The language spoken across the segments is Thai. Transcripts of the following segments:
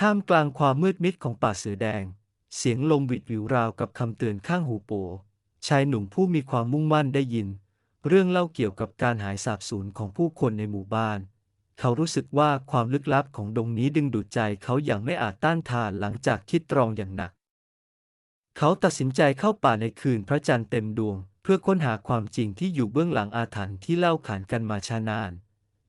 ท่ามกลางความมืดมิดของป่าเสือแดง เสียงลมหวิดหวิวราวกับคำเตือนข้างหูโป ชายหนุ่มผู้มีความมุ่งมั่นได้ยิน เรื่องเล่าเกี่ยวกับการหายสาบสูญของผู้คนในหมู่บ้าน เขารู้สึกว่าความลึกลับของดงนี้ดึงดูดใจเขาอย่างไม่อาจต้านทานหลังจากคิดตรองอย่างหนัก เขาตัดสินใจเข้าป่าในคืนพระจันทร์เต็มดวง เพื่อค้นหาความจริงที่อยู่เบื้องหลังอาถรรพ์ที่เล่าขานกันมาช้านาน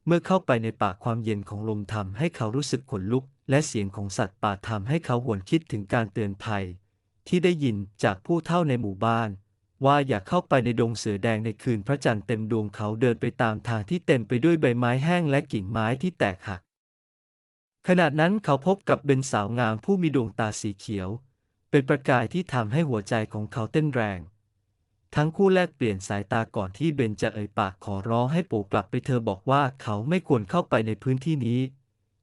เมื่อเข้าไปในป่าความเย็นของลมทำให้เขารู้สึกขนลุก และเสียงของสัตว์ป่าทำให้เขาหวนคิดถึงการเตือนภัย ที่ได้ยินจากผู้เฒ่าในหมู่บ้าน ว่าอย่าเข้าไปในดงเสือแดงในคืนพระจันทร์เต็มดวงเขาเดินไปตามทางที่เต็มไปด้วยใบไม้แห้งและกิ่งไม้ที่แตกหัก ขณะนั้นเขาพบกับเบนสาวงามผู้มีดวงตาสีเขียว เป็นประกายที่ทำให้หัวใจของเขาเต้นแรง ทั้งคู่แลกเปลี่ยนสายตาก่อนที่เบนจะเอ่ยปากขอร้องให้โปกลับไปเธอบอกว่าเขาไม่ควรเข้าไปในพื้นที่นี้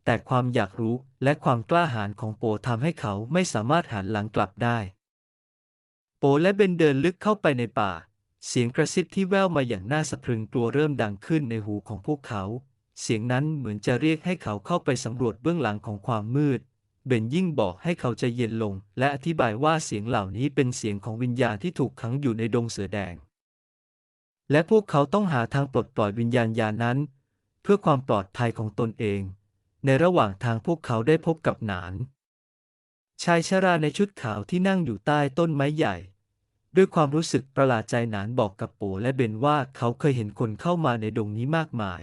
แต่ความอยากรู้และความกล้าหาญของโปทำให้เขาไม่สามารถหันหลังกลับได้ โปและเบนเดินลึกเข้าไปในป่า เสียงกระซิบที่แว่วมาอย่างน่าสะพรึงกลัวเริ่มดังขึ้นในหูของพวกเขา เสียงนั้นเหมือนจะเรียกให้เขาเข้าไปสำรวจเบื้องหลังของความมืด เบนยิ่งบอกให้เขาใจเย็นลง และอธิบายว่าเสียงเหล่านี้เป็นเสียงของวิญญาณที่ถูกขังอยู่ในดงเสือแดง และพวกเขาต้องหาทางปลดปล่อยวิญญาณญานั้น เพื่อความปลอดภัยของตนเอง ในระหว่างทางพวกเขาได้พบกับหนาน ชายชราในชุดขาวที่นั่งอยู่ใต้ต้นไม้ใหญ่ ด้วยความรู้สึกประหลาดใจหนานบอกกับโปและเบนว่าเขาเคยเห็นคนเข้ามาในดงนี้มากมาย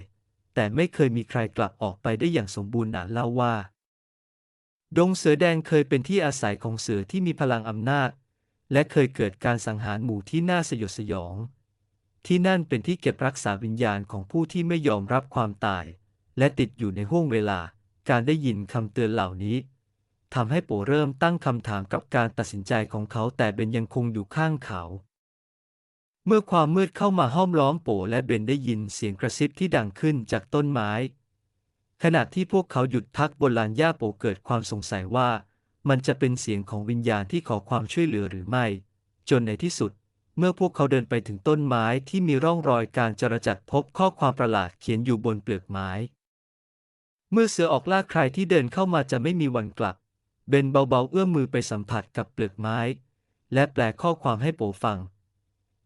แต่ไม่เคยมีใครกลับออกไปได้อย่างสมบูรณ์หนานเล่าว่า ดงเสือแดงเคยเป็นที่อาศัยของเสือที่มีพลังอำนาจ และเคยเกิดการสังหารหมู่ที่น่าสยดสยอง ที่นั่นเป็นที่เก็บรักษาวิญญาณของผู้ที่ไม่ยอมรับความตาย และติดอยู่ในห้วงเวลา การได้ยินคำเตือนเหล่านี้ทำให้โปเริ่มตั้งคำถามกับการตัดสินใจของเขาแต่เบนยังคงอยู่ข้างเขา เมื่อความมืดเข้ามาห้อมล้อมโปและเบนได้ยินเสียงกระซิบที่ดังขึ้นจากต้นไม้ ขณะที่พวกเขาหยุดพักบนลานหญ้าโปเกิดความสงสัยว่า มันจะเป็นเสียงของวิญญาณที่ขอความช่วยเหลือหรือไม่ จนในที่สุด เมื่อพวกเขาเดินไปถึงต้นไม้ที่มีร่องรอยการจรจัดพบข้อความประหลาดเขียนอยู่บนเปลือกไม้ เมื่อเสือออกล่าใครที่เดินเข้ามาจะไม่มีวันกลับ เบนเบาๆเอื้อมมือไปสัมผัสกับเปลือกไม้ และแปลข้อความให้โปฟัง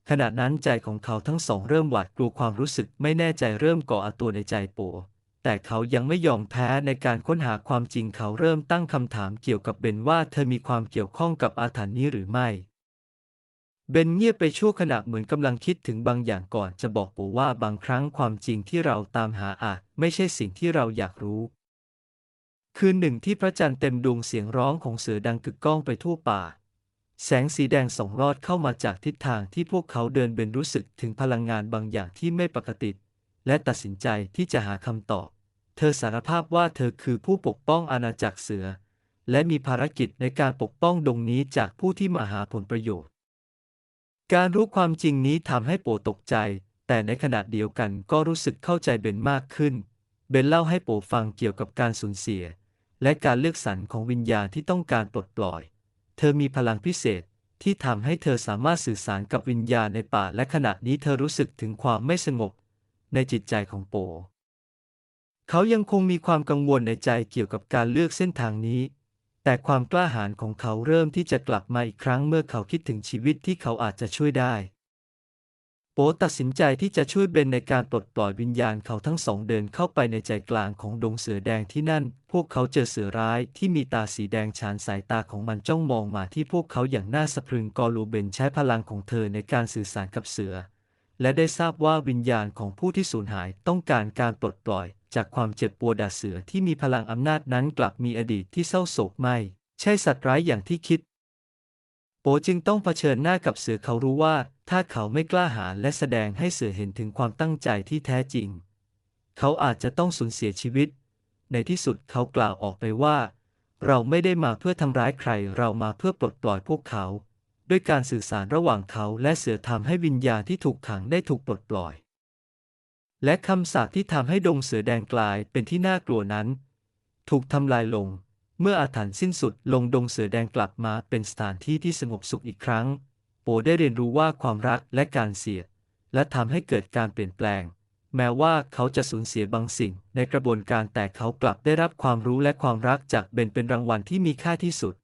ขณะนั้นใจของเขาทั้งสองเริ่มหวาดกลัวความรู้สึกไม่แน่ใจเริ่มก่ออาตัวในใจโป แต่เขายังไม่ยอมแพ้ในการค้นหาความจริงเขาเริ่มตั้งคำถามเกี่ยวกับเบนว่าเธอมีความเกี่ยวข้องกับอาถรรพ์นี้หรือไม่ เบนเงียบไปชั่วขณะเหมือนกำลังคิดถึงบางอย่างก่อนจะบอกโปว่าบางครั้งความจริงที่เราตามหาอาจไม่ใช่สิ่งที่เราอยากรู้ คืนหนึ่งที่พระจันทร์เต็มดวงเสียงร้องของเสือดังกึกก้องไปทั่วป่า แสงสีแดงส่องรอดเข้ามาจากทิศทางที่พวกเขาเดินเบนรู้สึกถึงพลังงานบางอย่างที่ไม่ปกติ และตัดสินใจที่จะหาคำตอบ เธอสารภาพว่าเธอคือผู้ปกป้องอาณาจักรเสือ และมีภารกิจในการปกป้องดงนี้จากผู้ที่มาหาผลประโยชน์ การรู้ความจริงนี้ทำให้โปตกใจ แต่ในขณะเดียวกันก็รู้สึกเข้าใจเบนมากขึ้น เบนเล่าให้โปฟังเกี่ยวกับการสูญเสีย และการเลือกสรรของวิญญาณที่ต้องการปลดปล่อย เธอมีพลังพิเศษที่ทำให้เธอสามารถสื่อสารกับวิญญาณในป่า และขณะนี้เธอรู้สึกถึงความไม่สงบในจิตใจของโป เขายังคงมีความกังวลในใจเกี่ยวกับการเลือกเส้นทางนี้ แต่ความกล้าหาญของเขาเริ่มที่จะกลับมาอีกครั้งเมื่อเขาคิดถึงชีวิตที่เขาอาจจะช่วยได้ โปตัดสินใจที่จะช่วยเบนในการปลดปล่อยวิญญาณเขาทั้งสองเดินเข้าไปในใจกลางของดงเสือแดงที่นั่น พวกเขาเจอเสือร้ายที่มีตาสีแดงฉานสายตาของมันจ้องมองมาที่พวกเขาอย่างน่าสะพรึงกอลูเบนใช้พลังของเธอในการสื่อสารกับเสือ และได้ทราบว่าวิญญาณของผู้ที่สูญหายต้องการการปลดปล่อย จากความเจ็บปวดดาเสือที่มีพลังอำนาจนั้นกลับมีอดีตที่เศร้าโศกไม่ ใช่สัตว์ร้ายอย่างที่คิด โปจึงต้องเผชิญหน้ากับเสือเขารู้ว่า ถ้าเขาไม่กล้าหาญและแสดงให้เสือเห็นถึงความตั้งใจที่แท้จริง เขาอาจจะต้องสูญเสียชีวิต ในที่สุดเขากล่าวออกไปว่า เราไม่ได้มาเพื่อทำร้ายใครเรามาเพื่อปลดปล่อยพวกเขา ด้วยการสื่อสารระหว่างเขาและเสือทำให้วิญญาณที่ถูกขังได้ถูกปลดปล่อย และคำสาปที่ทำให้ดงเสือแดงกลายเป็นที่น่ากลัวนั้น ถูกทำลายลง เมื่ออาถรรพ์สิ้นสุดลงดงเสือแดงกลับมาเป็นสถานที่ที่สงบสุขอีกครั้ง โปได้เรียนรู้ว่าความรักและการเสีย และทำให้เกิดการเปลี่ยนแปลง แม้ว่าเขาจะสูญเสียบางสิ่ง ในกระบวนการแต่เขากลับได้รับความรู้และความรักจากเบนเป็นรางวัลที่มีค่าที่สุด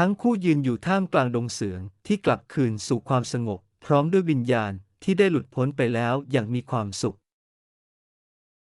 ทั้งคู่ยืนอยู่ท่ามกลางดงเสืองที่กลับคืนสู่ความสงบ พร้อมด้วยวิญญาณที่ได้หลุดพ้นไปแล้วอย่างมีความสุข